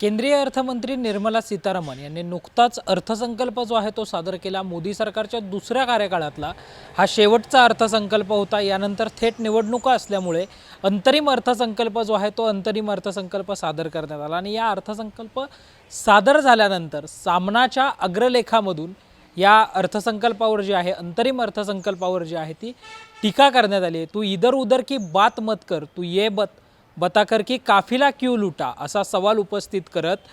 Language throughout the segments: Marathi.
केंद्रीय अर्थमंत्री निर्मला सीतारामन यांनी नुकताच अर्थसंकल्प जो आहे तो सादर केला. मोदी सरकारच्या दुसऱ्या कार्यकाळातला हा शेवटचा अर्थसंकल्प होता. यानंतर थेट निवडणुका असल्यामुळे अंतरिम अर्थसंकल्प जो आहे तो अंतरिम अर्थसंकल्प सादर करण्यात आला आणि या अर्थसंकल्प सादर झाल्यानंतर सामनाच्या अग्रलेखामधून या अर्थसंकल्पावर जी आहे अंतरिम अर्थसंकल्पावर जी आहे ती टीका करण्यात आली आहे. तू इधर उधर की बात मत कर तू ये बत. बताकर की काफिला क्यू लुटा असा सवाल उपस्थित करत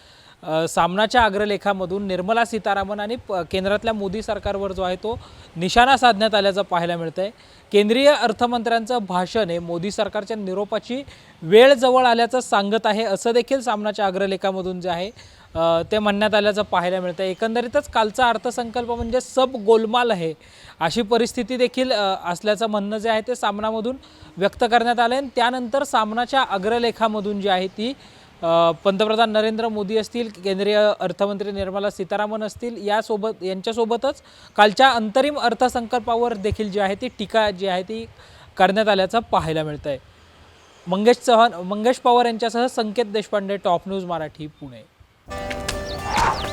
सामनाच्या अग्रलेखामधून निर्मला सीतारामन आणि प- केंद्रातल्या मोदी सरकारवर जो आहे तो निशाणा साधण्यात आल्याचं पाहायला मिळतं आहे केंद्रीय अर्थमंत्र्यांचं भाषण हे मोदी सरकारच्या निरोपाची वेळ जवळ आल्याचं सांगत आहे असं देखील सामनाच्या अग्रलेखामधून जे आहे ते म्हणण्यात आल्याचं पाहायला मिळतं. आहे एकंदरीतच कालचा अर्थसंकल्प म्हणजे सब गोलमाल आहे अशी परिस्थिती देखील असल्याचं म्हणणं जे आहे ते सामनामधून व्यक्त करण्यात आलं आहे आणि त्यानंतर सामनाच्या अग्रलेखामधून जी आहे ती पंतप्रधान नरेंद्र मोदी असतील केंद्रीय अर्थमंत्री निर्मला सीतारामन असतील यासोबत यांच्यासोबतच कालच्या अंतरिम अर्थसंकल्पावर देखील जी आहे ती टीका जी आहे ती करण्यात आल्याचं पाहायला मिळतं आहे मंगेश चव्हाण मंगेश पवार यांच्यासह Sanket Deshpande top news Marathi Pune.